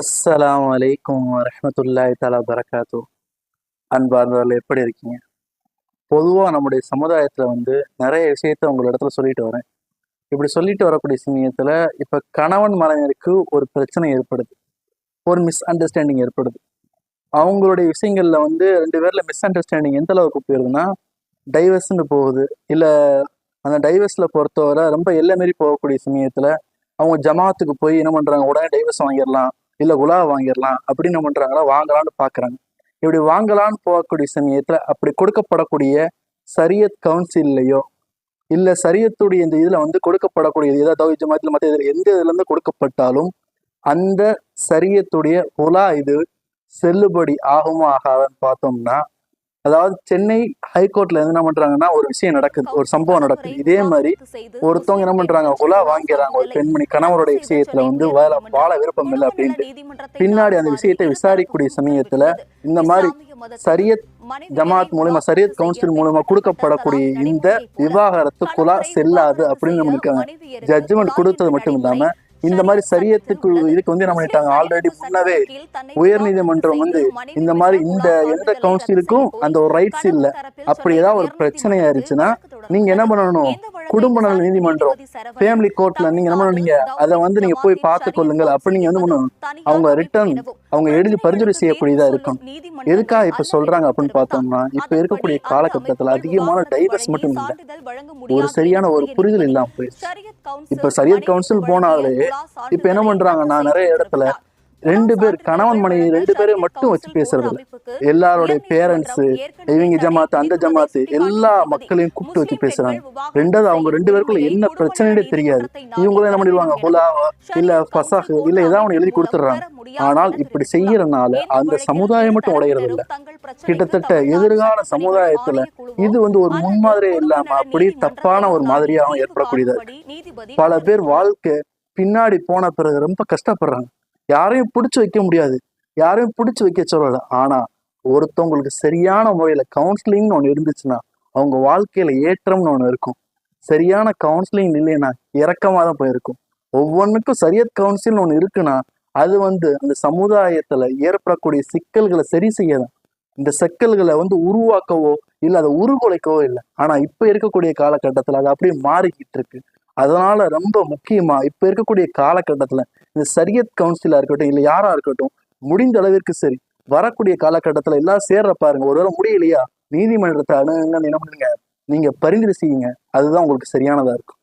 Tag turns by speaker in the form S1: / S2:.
S1: அஸ்லாம் அலைக்கும் வரமத்துல்லாய் தலா வரகாத்து அன்பார்ந்தவர்கள் எப்படி இருக்கீங்க? பொதுவாக நம்முடைய சமுதாயத்தில் வந்து நிறைய விஷயத்த உங்கள் இடத்துல சொல்லிட்டு வரேன். இப்படி சொல்லிட்டு வரக்கூடிய சமயத்தில் இப்போ கணவன் மனைவிக்கு ஒரு பிரச்சனை ஏற்படுது. ஒரு மிஸ் அண்டர்ஸ்டாண்டிங் ஏற்படுது. அவங்களுடைய விஷயங்களில் வந்து ரெண்டு பேரில் மிஸ் அண்டர்ஸ்டாண்டிங் எந்த அளவுக்கு போயிருதுன்னா டைவர்ஸ்னு போகுது. இல்லை அந்த டைவர்ஸில் பொறுத்தவரை ரொம்ப எல்லை மாரி போகக்கூடிய சமயத்தில் அவங்க ஜமாத்துக்கு போய் என்ன பண்ணுறாங்க உடனே டைவர்ஸ் வாங்கிடலாம். இல்லை உலா வாங்கிடலாம் அப்படின்னு என்ன பண்ணுறாங்களா வாங்கலாம்னு பார்க்குறாங்க இப்படி வாங்கலாம்னு போகக்கூடிய சமயத்தில் அப்படி கொடுக்கப்படக்கூடிய சரியத் கவுன்சில்லையோ இல்லை சரியத்துடைய இந்த இதில் வந்து கொடுக்கப்படக்கூடியது ஏதாவது ஜமாத்தில் மற்ற இதில் எந்த இதுலேருந்து கொடுக்கப்பட்டாலும் அந்த சரியத்துடைய உலா இது செல்லுபடி ஆகுமா ஆகாதான்னு பார்த்தோம்னா அதாவது சென்னை ஹைகோர்ட்ல என்ன பண்றாங்கன்னா ஒரு விஷயம் நடக்குது ஒரு சம்பவம் நடக்குது. இதே மாதிரி ஒருத்தவங்க என்ன பண்றாங்க குலா வாங்கிறாங்க. ஒரு பெண்மணி கணவருடைய விஷயத்துல வந்து வாழ வாழ விருப்பம் இல்லை அப்படின்ட்டு. பின்னாடி அந்த விஷயத்தை விசாரிக்கக்கூடிய சமயத்துல இந்த மாதிரி சரியத் ஜமாத் மூலமா சரியத் கவுன்சில் மூலமா கொடுக்கப்படக்கூடிய இந்த விவாகரத்து குலா செல்லாது அப்படின்னு நம்ம ஜட்ஜ்மெண்ட் கொடுத்தது மட்டும் இல்லாம இந்த மாதிரி சரியத்துக்கு இதுக்கு வந்து என்ன பண்ணிட்டாங்க? ஆல்ரெடி முன்னவே உயர் நீதிமன்றம் வந்து இந்த மாதிரி இந்த எந்த கவுன்சிலுக்கும் அந்த ஒரு ரைட்ஸ் இல்ல. அப்படி ஏதாவது ஒரு பிரச்சனை ஆயிருச்சுன்னா நீங்க என்ன பண்ணணும்? குடும்ப நல நீதிமன்றம் ஃபேமிலி கோர்ட்ல நீங்க என்ன பண்ணீங்க அதை வந்து நீங்க போய் பார்த்து கொள்ளுங்கள். அப்படி நீங்க வந்து அவங்க ரிட்டர்ன் அவங்க எழுதி பரிந்துரை செய்யக்கூடியதா இருக்கும். எதுக்காக இப்ப சொல்றாங்க அப்படின்னு பார்த்தோம்னா இப்ப இருக்கக்கூடிய காலகட்டத்துல அதிகமான டைவர்ஸ் மட்டும் இல்ல. ஒரு சரியான ஒரு புரிதல் இல்லாம போயிடுச்சு. இப்ப சரியத் கவுன்சில் போனாலே இப்ப என்ன பண்றாங்கன்னா நிறைய இடத்துல ரெண்டு பேர் கணவன் மனைவி ரெண்டு பேரும் மட்டும் வச்சு பேசுறது இல்ல. எல்லாருடைய பேரண்ட்ஸ் இவங்க ஜமாத்து அந்த ஜமாத்து எல்லா மக்களையும் கூப்பிட்டு வச்சு பேசுறாங்க. ரெண்டாவது அவங்க ரெண்டு பேருக்குள்ள என்ன பிரச்சனையே தெரியாது. இவங்களும் என்ன பண்ணிடுவாங்க? புலாவா இல்ல பசாஹ் இல்ல ஏதாவது ஒன்று எழுதி கொடுத்துடுறாங்க. ஆனால் இப்படி செய்யறதுனால அந்த சமுதாயம் மட்டும் உடையறது இல்ல கிட்டத்தட்ட எதிர்கால சமுதாயத்துல இது வந்து ஒரு முன்மாதிரியே இல்லாம அப்படி தப்பான ஒரு மாதிரியாகவும் ஏற்படக்கூடியதா இருக்கு. பல பேர் வாழ்க்கை பின்னாடி போன பிறகு ரொம்ப கஷ்டப்படுறாங்க. யாரையும் பிடிச்சு வைக்க முடியாது. யாரையும் பிடிச்சு வைக்க சொல்லல. ஆனா ஒருத்தவங்களுக்கு சரியான முறையில கவுன்சிலிங்னு ஒன்று இருந்துச்சுன்னா அவங்க வாழ்க்கையில ஏற்றம்னு ஒன்று இருக்கும். சரியான கவுன்சிலிங் இல்லைன்னா இறக்கமாக தான் போயிருக்கும். ஒவ்வொன்றுக்கும் சரியத் கவுன்சில்னு ஒன்று இருக்குன்னா அது வந்து அந்த சமுதாயத்தில் ஏற்படக்கூடிய சிக்கல்களை சரி செய்யதான் இந்த சிக்கல்களை வந்து உருவாக்கவோ இல்லை அதை உருகுலைக்கவோ இல்லை. ஆனால் இப்போ இருக்கக்கூடிய காலகட்டத்தில் அது அப்படியே மாறிக்கிட்டு இருக்கு. அதனால ரொம்ப முக்கியமா இப்ப இருக்கக்கூடிய காலகட்டத்துல இந்த சரியத் கவுன்சிலா இருக்கட்டும் இல்ல யாரா இருக்கட்டும் முடிந்த அளவிற்கு சரி வரக்கூடிய காலகட்டத்துல எல்லாம் சேர்ற பாருங்க. ஒருவேளை முடியலையா? நீதிமன்றத்தை அணுங்க என்ன பண்ணுங்க? நீங்க பரிந்துரை செய்யுங்க. அதுதான் உங்களுக்கு சரியானதா இருக்கும்.